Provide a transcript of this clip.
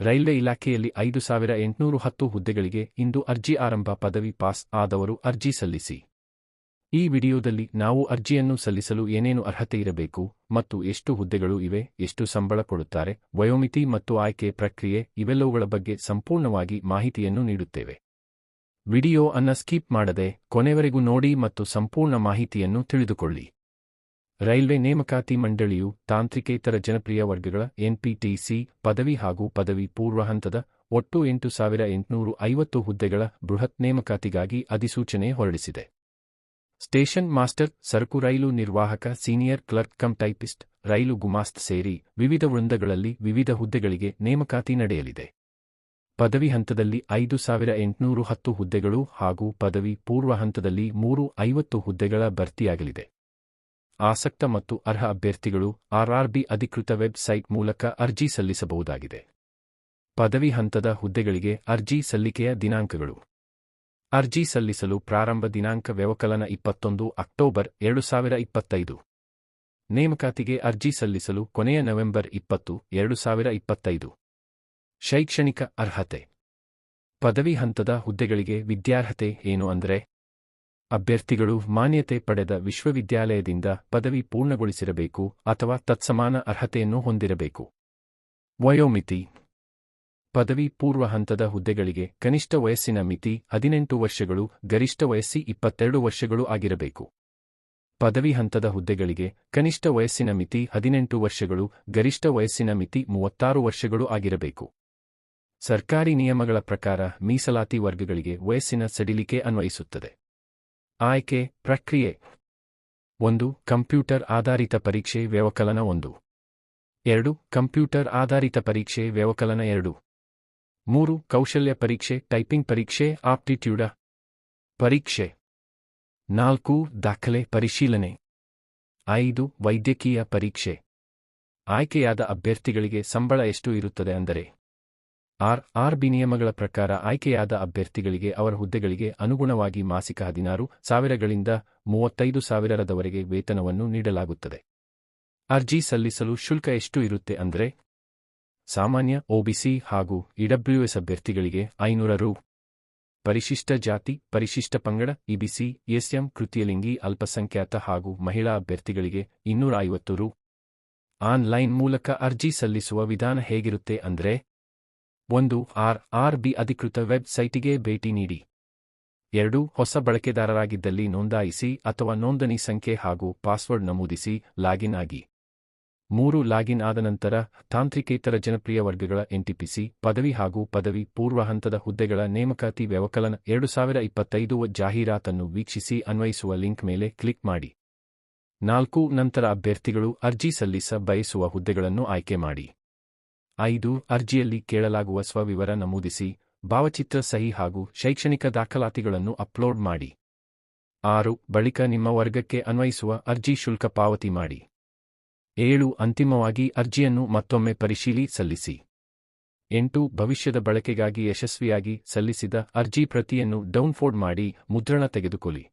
Railway ಇಲಾಖೆಯಲ್ಲಿ ಐದು ಸಾವಿರ ಎಂಟುನೂರು ಹತ್ತು ಹುದ್ದೆಗಳಿಗೆ ಇಂದು ಅರ್ಜಿ ಆರಂಭ ಪದವಿ ಪಾಸ್ ಆದವರು ಅರ್ಜಿ ಸಲ್ಲಿಸಿ. ಈ ವಿಡಿಯೋದಲ್ಲಿ ನಾವು ಅರ್ಜಿಯನ್ನು ಸಲ್ಲಿಸಲು ಏನೇನು ಅರ್ಹತೆ ಇರಬೇಕು ಮತ್ತು ಎಷ್ಟು ಹುದ್ದೆಗಳು ಇವೆ, ಎಷ್ಟು ಸಂಬಳ ಕೊಡುತ್ತಾರೆ, ವಯೋಮಿತಿ ಮತ್ತು ಆಯ್ಕೆ ಪ್ರಕ್ರಿಯೆ ಇವೆಲ್ಲವುಗಳ ಬಗ್ಗೆ ಸಂಪೂರ್ಣವಾಗಿ ಮಾಹಿತಿಯನ್ನು ನೀಡುತ್ತೇವೆ. ವಿಡಿಯೋ ಅನ್ನ ಸ್ಕಿಪ್ ಮಾಡದೆ ಕೊನೆವರೆಗೂ ನೋಡಿ ಮತ್ತು ಸಂಪೂರ್ಣ ಮಾಹಿತಿಯನ್ನು ತಿಳಿದುಕೊಳ್ಳಿ. ರೈಲ್ವೆ ನೇಮಕಾತಿ ಮಂಡಳಿಯು ತಾಂತ್ರಿಕೇತರ ಜನಪ್ರಿಯ ವರ್ಗಗಳ ಎನ್ಪಿಟಿಸಿ ಪದವಿ ಹಾಗೂ ಪದವಿ ಪೂರ್ವ ಹಂತದ ಒಟ್ಟು ಎಂಟು ಸಾವಿರ ಎಂಟುನೂರು ಐವತ್ತು ಹುದ್ದೆಗಳ ಬೃಹತ್ ನೇಮಕಾತಿಗಾಗಿ ಅಧಿಸೂಚನೆ ಹೊರಡಿಸಿದೆ. ಸ್ಟೇಷನ್ ಮಾಸ್ಟರ್, ಸರಕು ರೈಲು ನಿರ್ವಾಹಕ, ಸೀನಿಯರ್ ಕ್ಲರ್ಕ್ ಕಮ್ ಟೈಪಿಸ್ಟ್, ರೈಲು ಗುಮಾಸ್ತ್ ಸೇರಿ ವಿವಿಧ ವೃಂದಗಳಲ್ಲಿ ವಿವಿಧ ಹುದ್ದೆಗಳಿಗೆ ನೇಮಕಾತಿ ನಡೆಯಲಿದೆ. ಪದವಿ ಹಂತದಲ್ಲಿ ಐದು ಸಾವಿರ ಎಂಟುನೂರು ಹತ್ತು ಹುದ್ದೆಗಳು ಹಾಗೂ ಪದವಿ ಪೂರ್ವ ಹಂತದಲ್ಲಿ ಮೂರು ಐವತ್ತು ಹುದ್ದೆಗಳ ಭರ್ತಿಯಾಗಲಿದೆ. ಆಸಕ್ತ ಮತ್ತು ಅರ್ಹ ಅಭ್ಯರ್ಥಿಗಳು ಆರ್ಆರ್ಬಿ ಅಧಿಕೃತ ವೆಬ್ಸೈಟ್ ಮೂಲಕ ಅರ್ಜಿ ಸಲ್ಲಿಸಬಹುದಾಗಿದೆ. ಪದವಿ ಹಂತದ ಹುದ್ದೆಗಳಿಗೆ ಅರ್ಜಿ ಸಲ್ಲಿಕೆಯ ದಿನಾಂಕಗಳು. ಅರ್ಜಿ ಸಲ್ಲಿಸಲು ಪ್ರಾರಂಭ ದಿನಾಂಕ ವ್ಯವಕಲನ ಇಪ್ಪತ್ತೊಂದು ಅಕ್ಟೋಬರ್ ಎರಡು ಸಾವಿರ ಇಪ್ಪತ್ತೈದು. ನೇಮಕಾತಿಗೆ ಅರ್ಜಿ ಸಲ್ಲಿಸಲು ಕೊನೆಯ ನವೆಂಬರ್ ಇಪ್ಪತ್ತು ಎರಡು ಸಾವಿರ ಇಪ್ಪತ್ತೈದು. ಶೈಕ್ಷಣಿಕ ಅರ್ಹತೆ. ಪದವಿ ಹಂತದ ಹುದ್ದೆಗಳಿಗೆ ವಿದ್ಯಾರ್ಹತೆ ಏನು ಅಂದ್ರೆ ಅಭ್ಯರ್ಥಿಗಳು ಮಾನ್ಯತೆ ಪಡೆದ ವಿಶ್ವವಿದ್ಯಾಲಯದಿಂದ ಪದವಿ ಪೂರ್ಣಗೊಳಿಸಿರಬೇಕು ಅಥವಾ ತತ್ಸಮಾನ ಅರ್ಹತೆಯನ್ನು ಹೊಂದಿರಬೇಕು. ವಯೋಮಿತಿ. ಪದವಿ ಪೂರ್ವ ಹಂತದ ಹುದ್ದೆಗಳಿಗೆ ಕನಿಷ್ಠ ವಯಸ್ಸಿನ ಮಿತಿ ಹದಿನೆಂಟು ವರ್ಷಗಳು, ಗರಿಷ್ಠ ವಯಸ್ಸಿ ಇಪ್ಪತ್ತೆರಡು ವರ್ಷಗಳು ಆಗಿರಬೇಕು. ಪದವಿ ಹಂತದ ಹುದ್ದೆಗಳಿಗೆ ಕನಿಷ್ಠ ವಯಸ್ಸಿನ ಮಿತಿ ಹದಿನೆಂಟು ವರ್ಷಗಳು, ಗರಿಷ್ಠ ವಯಸ್ಸಿನ ಮಿತಿ ಮೂವತ್ತಾರು ವರ್ಷಗಳು ಆಗಿರಬೇಕು. ಸರ್ಕಾರಿ ನಿಯಮಗಳ ಪ್ರಕಾರ ಮೀಸಲಾತಿ ವರ್ಗಗಳಿಗೆ ವಯಸ್ಸಿನ ಸಡಿಲಿಕೆ ಅನ್ವಯಿಸುತ್ತದೆ. ಆಯ್ಕೆ ಪ್ರಕ್ರಿಯೆ. ಒಂದು, ಕಂಪ್ಯೂಟರ್ ಆಧಾರಿತ ಪರೀಕ್ಷೆ ವ್ಯವಕಲನ ಒಂದು. ಎರಡು, ಕಂಪ್ಯೂಟರ್ ಆಧಾರಿತ ಪರೀಕ್ಷೆ ವ್ಯವಕಲನ ಎರಡು. ಮೂರು, ಕೌಶಲ್ಯ ಪರೀಕ್ಷೆ, ಟೈಪಿಂಗ್ ಪರೀಕ್ಷೆ, ಆಪ್ಟಿಟ್ಯೂಡ ಪರೀಕ್ಷೆ. ನಾಲ್ಕು, ದಾಖಲೆ ಪರಿಶೀಲನೆ. ಐದು, ವೈದ್ಯಕೀಯ ಪರೀಕ್ಷೆ. ಆಯ್ಕೆಯಾದ ಅಭ್ಯರ್ಥಿಗಳಿಗೆ ಸಂಬಳ ಎಷ್ಟು ಇರುತ್ತದೆ ಅಂದರೆ ಆರ್ ಆರ್ ಬಿ ನಿಯಮಗಳ ಪ್ರಕಾರ ಆಯ್ಕೆಯಾದ ಅಭ್ಯರ್ಥಿಗಳಿಗೆ ಅವರ ಹುದ್ದೆಗಳಿಗೆ ಅನುಗುಣವಾಗಿ ಮಾಸಿಕ ಹದಿನಾರು ಸಾವಿರಗಳಿಂದ ಮೂವತ್ತೈದು ಸಾವಿರದವರೆಗೆ ವೇತನವನ್ನು ನೀಡಲಾಗುತ್ತದೆ. ಅರ್ಜಿ ಸಲ್ಲಿಸಲು ಶುಲ್ಕ ಎಷ್ಟು ಇರುತ್ತೆ ಅಂದ್ರೆ, ಸಾಮಾನ್ಯ ಒಬಿಸಿ ಹಾಗೂ ಇಡಬ್ಲ್ಯೂಎಸ್ ಅಭ್ಯರ್ಥಿಗಳಿಗೆ ಐನೂರ ರು. ಪರಿಶಿಷ್ಟ ಜಾತಿ, ಪರಿಶಿಷ್ಟ ಪಂಗಡ ಇಬಿಸಿ ಎಸ್ಎಂ ಕೃತಿಯಲಿಂಗಿ, ಅಲ್ಪಸಂಖ್ಯಾತ ಹಾಗೂ ಮಹಿಳಾ ಅಭ್ಯರ್ಥಿಗಳಿಗೆ ಇನ್ನೂರ ಐವತ್ತು ರು. ಆನ್ಲೈನ್ ಮೂಲಕ ಅರ್ಜಿ ಸಲ್ಲಿಸುವ ವಿಧಾನ ಹೇಗಿರುತ್ತೆ ಅಂದ್ರೆ ಒಂದು ಆರ್ ಆರ್ ಬಿ ಅಧಿಕೃತ ವೆಬ್ಸೈಟಿಗೆ ಭೇಟಿ ನೀಡಿ. ಎರಡು, ಹೊಸ ಬಳಕೆದಾರರಾಗಿದ್ದಲ್ಲಿ ನೋಂದಾಯಿಸಿ ಅಥವಾ ನೋಂದಣಿ ಸಂಖ್ಯೆ ಹಾಗೂ ಪಾಸ್ವರ್ಡ್ ನಮೂದಿಸಿ ಲಾಗಿನ್ ಆಗಿ. ಮೂರು, ಲಾಗಿನ್ ಆದ ನಂತರ ತಾಂತ್ರಿಕೇತರ ಜನಪ್ರಿಯ ವರ್ಗಗಳ ಎನ್ಟಿಪಿಸಿ, ಪದವಿ ಹಾಗೂ ಪದವಿ ಪೂರ್ವ ಹಂತದ ಹುದ್ದೆಗಳ ನೇಮಕಾತಿ ವ್ಯವಕಲನ ಎರಡು ಸಾವಿರ ಇಪ್ಪತ್ತೈದು ಜಾಹೀರಾತನ್ನು ವೀಕ್ಷಿಸಿ ಅನ್ವಯಿಸುವ ಲಿಂಕ್ ಮೇಲೆ ಕ್ಲಿಕ್ ಮಾಡಿ. ನಾಲ್ಕು, ನಂತರ ಅಭ್ಯರ್ಥಿಗಳು ಅರ್ಜಿ ಸಲ್ಲಿಸ ಬಯಸುವ ಹುದ್ದೆಗಳನ್ನು ಆಯ್ಕೆ ಮಾಡಿ. ಐದು ಅರ್ಜಿಯಲ್ಲಿ ಕೇಳಲಾಗುವ ಸ್ವವಿವರ ನಮೂದಿಸಿ, ಭಾವಚಿತ್ರ ಸಹಿ ಹಾಗೂ ಶೈಕ್ಷಣಿಕ ದಾಖಲಾತಿಗಳನ್ನು ಅಪ್ಲೋಡ್ ಮಾಡಿ. ಆರು, ಬಳಿಕ ನಿಮ್ಮ ವರ್ಗಕ್ಕೆ ಅನ್ವಯಿಸುವ ಅರ್ಜಿ ಶುಲ್ಕ ಪಾವತಿ ಮಾಡಿ. ಏಳು, ಅಂತಿಮವಾಗಿ ಅರ್ಜಿಯನ್ನು ಮತ್ತೊಮ್ಮೆ ಪರಿಶೀಲಿ ಸಲ್ಲಿಸಿ. ಎಂಟು, ಭವಿಷ್ಯದ ಬಳಕೆಗಾಗಿ ಯಶಸ್ವಿಯಾಗಿ ಸಲ್ಲಿಸಿದ ಅರ್ಜಿ ಪ್ರತಿಯನ್ನು ಡೌನ್ಫೋಡ್ ಮಾಡಿ ಮುದ್ರಣ ತೆಗೆದುಕೊಳ್ಳಿ.